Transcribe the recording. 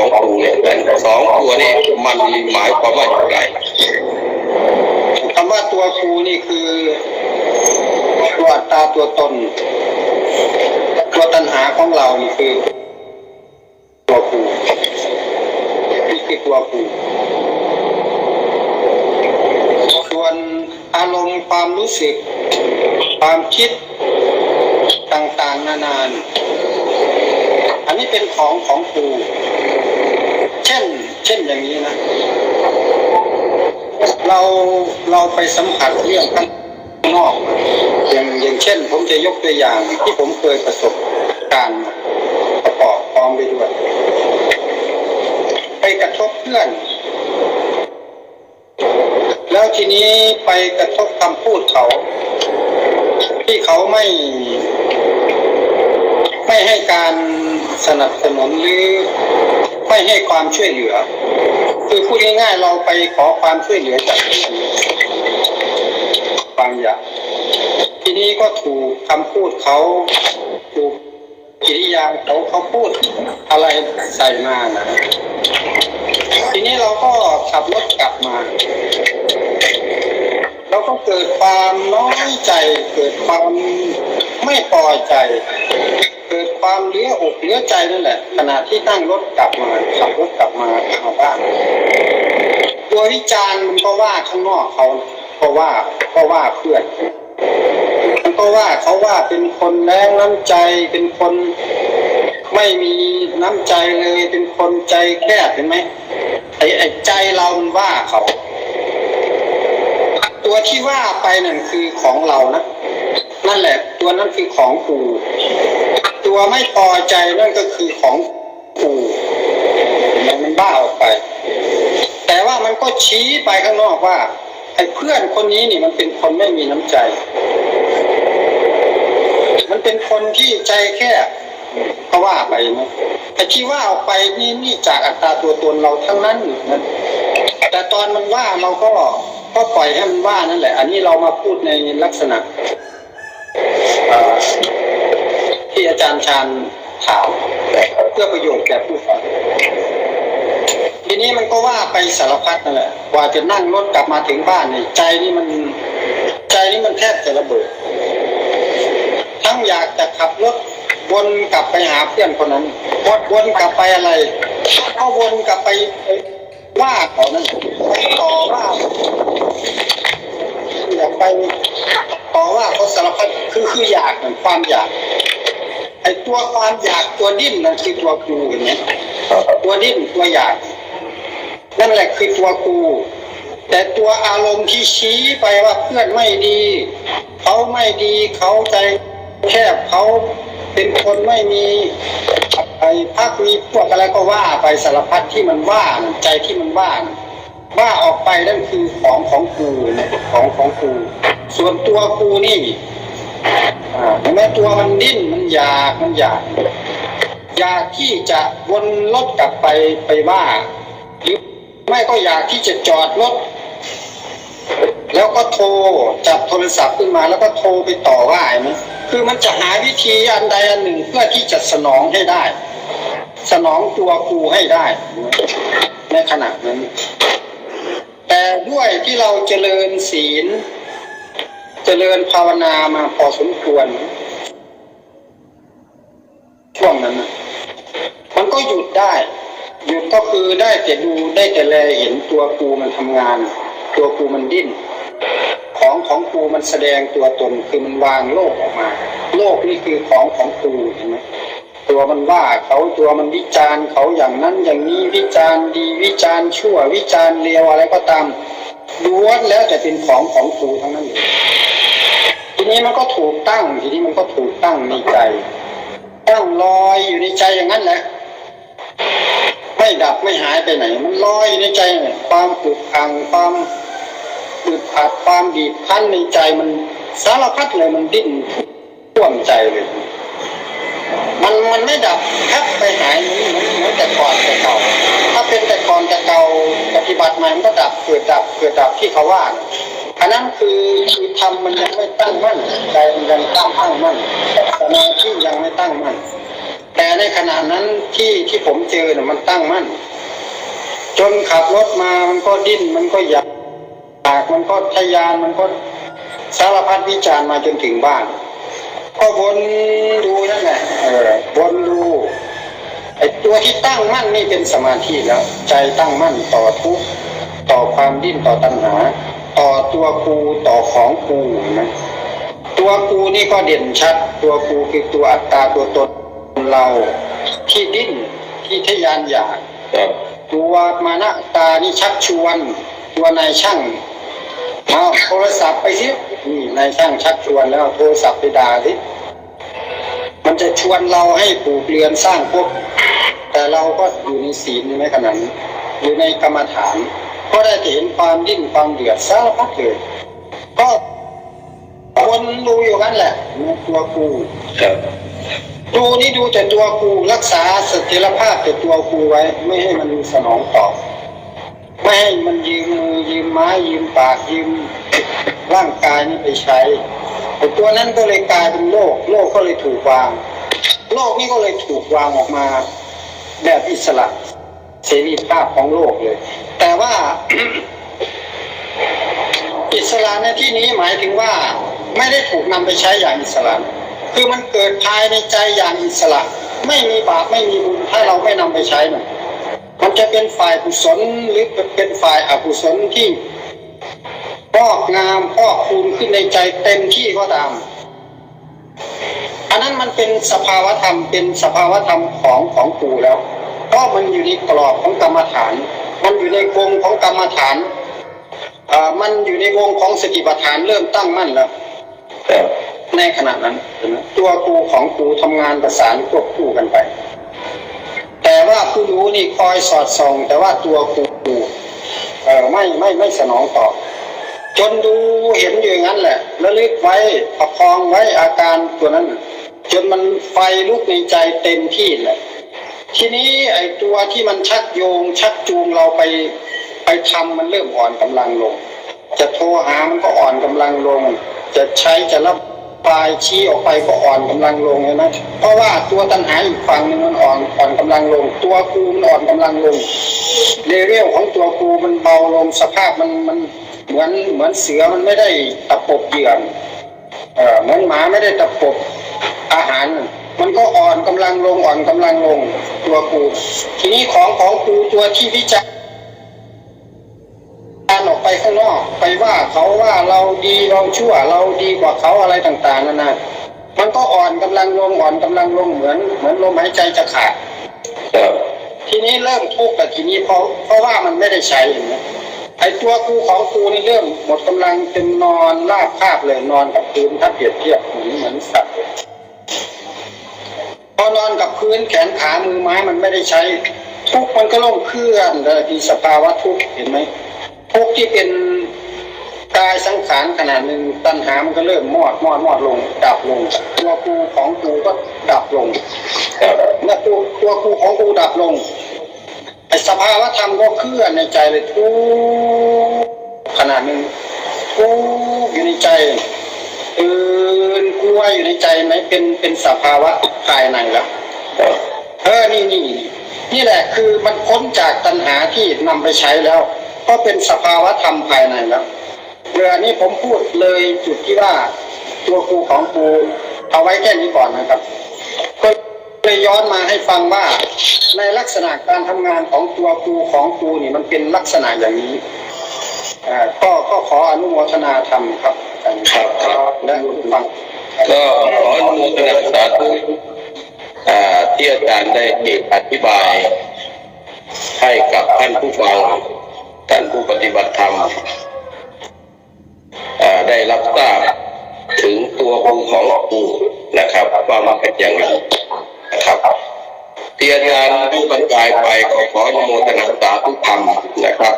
องครูเนี่ยสองตัวนี้มันหมายความว่าอย่างไรคำว่าตัวครูนี่คือตัวอัตตาตัวตน ตัวตัณหาของเรานี่คือ ตัวครูนี่คือตัวครูส่วนอารมณ์ความรู้สึก ความคิดต่างๆ นานานอันนี้เป็นของของครู เช่น เช่นอย่างนี้นะ เราเราไปสัมผัสเรื่องข้างนอก อย่างอย่างเช่น ผมจะยกตัวอย่างที่ผมเคยประสบการณ์ประกอบพร้อมไปด้วย ไปกระทบเพื่อน แล้วทีนี้ไปกระทบคำพูดเขา ที่เขาไม่ไม่ให้การสนับสนุนหรือ ไม่ให้ความช่วยเหลือ คือพูดง่ายๆเราไปขอความช่วยเหลือจากคนอื่นบางอย่างทีนี้ก็ถูกคำพูดเขาถูกกิริยาเขาเขาพูดอะไรใส่มานะทีนี้เราก็ขับรถกลับมาเราก็เกิดความน้อยใจ เกิดความไม่พอใจ ความเลี้ยอกเลี้ยใจนั่นแหละ ขณะที่นั่งรถกลับมาขับรถกลับมาเอาบ้านตัววิจารณ์มันก็ว่าข้างนอกเขาก็ว่าก็ว่าเพื่อนมันก็ว่าเขาว่าเป็นคนแรงน้ำใจเป็นคนไม่มีน้ำใจเลยเป็นคนใจแคบเห็นไหมไอ้ไอ้ใจเรามันว่าเขา ตัวที่ว่าไปนั่นคือของเรานะนั่นแหละ ตัวนั้นคือของกู ตัวไม่พอใจนั่นก็คือของกูมันมันบ้าออกไป แต่ว่ามันก็ชี้ไปข้างนอกว่าไอ้เพื่อนคนนี้นี่มันเป็นคนไม่มีน้ำใจ มันเป็นคนที่ใจแค่ก็ว่าไปนะแต่ที่ว่าออกไปนี่นี่จากอัตราตัวตนเราทั้งนั้นนะแต่ตอนมันว่าเราก็ก็ปล่อยให้มันว่านั่นแหละ อันนี้เรามาพูดในลักษณะ ที่อาจารย์ชาญถามเพื่อประโยชน์แก่ผู้ฟังทีนี้มันก็ว่าไปสารพัดนั่นแหละกว่าจะนั่งรถกลับมาถึงบ้านเนี่ยใจนี่มันใจนี่มันแทบจะระเบิด ทั้งอยากจะขับรถวนกลับไปหาเพื่อนคนนั้นวนวนกลับไปอะไรก็วนกลับไปว่าเขานั่นต่อว่าอยากไปต่อว่าเขาสารพัดคือคืออยากนั่นความอยาก ไอ้ตัวความอยากตัวดิ้นนั่นคือตัวกูเห็นไหมตัวดิ้นตัวอยาก นั่นแหละคือตัวกู แต่ตัวอารมณ์ที่ชี้ไปว่าเพื่อนไม่ดี เขาไม่ดีเขาใจแคบเขาเป็นคนไม่มีไอ้พักมีพวกอะไรก็ว่าไปสารพัดที่มันว่าน่ะใจที่มันว่าน่ะว่าออกไปนั่นคือของของกูนะของของกู ส่วนตัวกูนี่อ่า เห็นไหมตัวมันดิ้นมันอยากมันอยากอยากที่จะวนรถกลับไปไปว่า หรือไม่ก็อยากที่จะจอดรถแล้วก็โทรจับโทรศัพท์ขึ้นมาแล้วก็โทรไปต่อว่าเห็นไหมคือมันจะหาวิธีอันใดอันหนึ่งเพื่อที่จะสนองให้ได้ สนองตัวครูให้ได้ ในขณะนั้น แต่ด้วยที่เราเจริญศีล เจริญภาวนามาพอสมควร ช่วงนั้นนะมันก็หยุดได้หยุดก็คือได้แต่ดูได้แต่แลเห็นตัวกูมันทำงาน ตัวกูมันดิ้น ของของกูมันแสดงตัวตนคือมันวางโลกออกมา โลกนี่คือของของกูเห็นไหมตัวมันว่าเขาตัวมันวิจารณ์เขาอย่างนั้นอย่างนี้วิจารณ์ดีวิจารณ์ชั่ววิจารณ์เลวอะไรก็ตามล้วนแล้วแต่เป็นของของกูทั้งนั้นเลย นี้มันก็ถูกตั้ง ทีนี้มันก็ถูกตั้งในใจ ตั้งลอยอยู่ในใจอย่างนั้นแหละ ไม่ดับไม่หายไปไหน มันลอยอยู่ในใจความปุกอังความอึดอัดความบีบคั้นในใจมันสารพัดเลยมันดิ้นท่วมใจเลย มันมันไม่ดับแทบไปหายเหมือนเหมือนแต่ก่อนแต่เก่า ถ้าเป็นแต่ก่อนแต่เก่าปฏิบัติมามันก็ดับเกิดดับเกิดดับที่เขาว่านะ นั้นคือคือทำมันยังไม่ตั้งมั่นใจมันยังตั้งมั่นมั่นสมาธิยังไม่ตั้งมั่นแต่ในขณะนั้นที่ที่ผมเจอเนี่ยมันตั้งมั่นจนขับรถมามันก็ดิ้นมันก็อยากอยากมันก็ทะยานมันก็สารพัดวิจารณ์มาจนถึงบ้าน ก็วนดูนั่นแหละเออวนดูไอ้ตัวที่ตั้งมั่นนี่เป็นสมาธิแล้ว ใจตั้งมั่นต่อทุกต่อความดิ้นต่อตัณหา ต่อตัวกูต่อของกูเห็นไหมตัวกูนี่ก็เด่นชัด ตัวกูคือตัวอัตตาตัวตนเรา ที่ดิ้นที่ทะยานอยากครับตัวมานะตานี่ชักชวน ตัวนายช่างเอาโทรศัพท์ไปสินี่นายช่างชักชวนแล้วเอาโทรศัพท์ไปด่าสิมันจะชวนเราให้ปลูกเรือนสร้างภพแต่เราก็อยู่ในศีลในขณะนั้นอยู่ในกรรมฐาน ก็ได้เห็นความดิ้นความเดือดสารพัดเลยก็วนดูอยู่นั่นแหละดูตัวกูดูนี่ดูแต่ตัวกูรักษาสถียรภาพแต่ตัวกูไว้ ไม่ให้มันสนองตอบไม่ให้มันยืมมือยืมไม้ยืมปากยืมร่างกายนี่ไปใช้ไอ้ตัวนั้นก็เลยกลายเป็นโลก โลกก็เลยถูกวาง โลกนี้ก็เลยถูกวางออกมา แบบอิสระ เสรีภาพของโลกเลย แต่ว่าอิสระในที่นี้หมายถึงว่าไม่ได้ถูกนำไปใช้อย่างอิสระคือมันเกิดภายในใจอย่างอิสระไม่มีบาปไม่มีบุญถ้าเราไม่นำไปใช้มันมันจะเป็นฝ่ายกุศลหรือเป็นฝ่ายอกุศลที่พอกงามพอกคูณขึ้นในใจเต็มที่ก็ตาม อันนั้นมันเป็นสภาวธรรมเป็นสภาวธรรมของของกูแล้ว เพราะมันอยู่ในกรอบของกรรมฐาน มันอยู่ในวงของกรรมฐานอ่ามันอยู่ในวงของสติปัฏฐานเริ่มตั้งมั่นแล้วในขณะนั้นตัวกูของกูทำงานประสานควบคู่กันไป แต่ว่าผู้รู้นี่คอยสอดส่อง แต่ว่าตัวกูเออไม่ไม่ไม่สนองตอบจนดูเห็นอยู่อย่างนั้นแหละระลึกไว้ประคองไว้อาการตัวนั้น จนมันไฟลุกในใจเต็มที่แหละ ทีนี้ไอ้ตัวที่มันชักโยง ชักจูงเราไปไปทำมันเริ่มอ่อนกำลังลง จะโทรหามันก็อ่อนกำลังลง จะใช้จะรับปลายชี้ออกไปก็อ่อนกำลังลงเลยนะเพราะว่าตัวตัณหาอีกฝั่งนึงมันอ่อนอ่อนกำลังลง ตัวกูมันอ่อนกำลังลงเลเวลของตัวกูมันเบาลงสภาพมันมันเหมือนเหมือนเสือมันไม่ได้ตะปบเหยื่อเหมือนหมาไม่ได้ตะปบอาหาร มันก็อ่อนกำลังลงอ่อนกำลังลงตัวกูทีนี้ของของกูตัวที่วิจารการออกไปข้างนอกไปว่าเขาว่าเราดีเราชั่ว เราดีกว่าเขาอะไรต่างๆนั่นนะมันก็อ่อนกำลังลงอ่อนกำลังลงเหมือน เหมือนลมหายใจจะขาดครับทีนี้เริ่มทุกข์แต่ทีนี้เพราะเพราะว่ามันไม่ได้ใช้เห็นไหมไอ้ตัวกูของกูนี่เริ่มหมดกำลังเป็นนอนราบคาบเลยนอนกับพื้นถ้าเปรียบเทียบเหมือนเหมือนสัตว์เลย พอนอนกับพื้นแขนขามือไม้มันไม่ได้ใช้ ทุกมันก็ล่มเคลื่อนเลยที่สภาวะทุกเห็นไหมทุกที่เป็นกายสังขารขนาดหนึ่งตัณหามันก็เริ่มมอดมอดมอดลง ดับลง ตัวกูของกูก็ดับลงเมื่อตัวตัวกูของกูดับลงไอสภาวะธรรมก็เคลื่อนในใจเลยทุกขนาดหนึ่งทุกอยู่ในใจตื่นกลัวอยู่ในใจไหมเป็นเป็นสภาวะ ภายในแล้วครับเออนี่นี่นี่แหละคือมันพ้นจากตัณหาที่นำไปใช้แล้ว ก็เป็นสภาวะธรรมภายในแล้วเรือนี้ผมพูดเลยจุดที่ว่าตัวครูของครูเอาไว้แค่นี้ก่อนนะครับก็เลยย้อนมาให้ฟังว่าในลักษณะการทำงานของตัวครูของครูนี่มันเป็นลักษณะอย่างนี้อ่าก็ก็ขออนุโมทนาธรรมครับอาจารย์ครับและฟังก็ขออนุโมทนาสาธุอ่า ที่อาจารย์ได้อธิบายให้กับท่านผู้ฟังท่านผู้ปฏิบัติธรรมได้รับทราบถึงตัวองค์ของปู่นะครับ ว่ามันเป็นอย่างไรนะครับที่อาจารย์ได้บรรยายไปก็ขออนุโมทนาสาธุธรรมนะครับ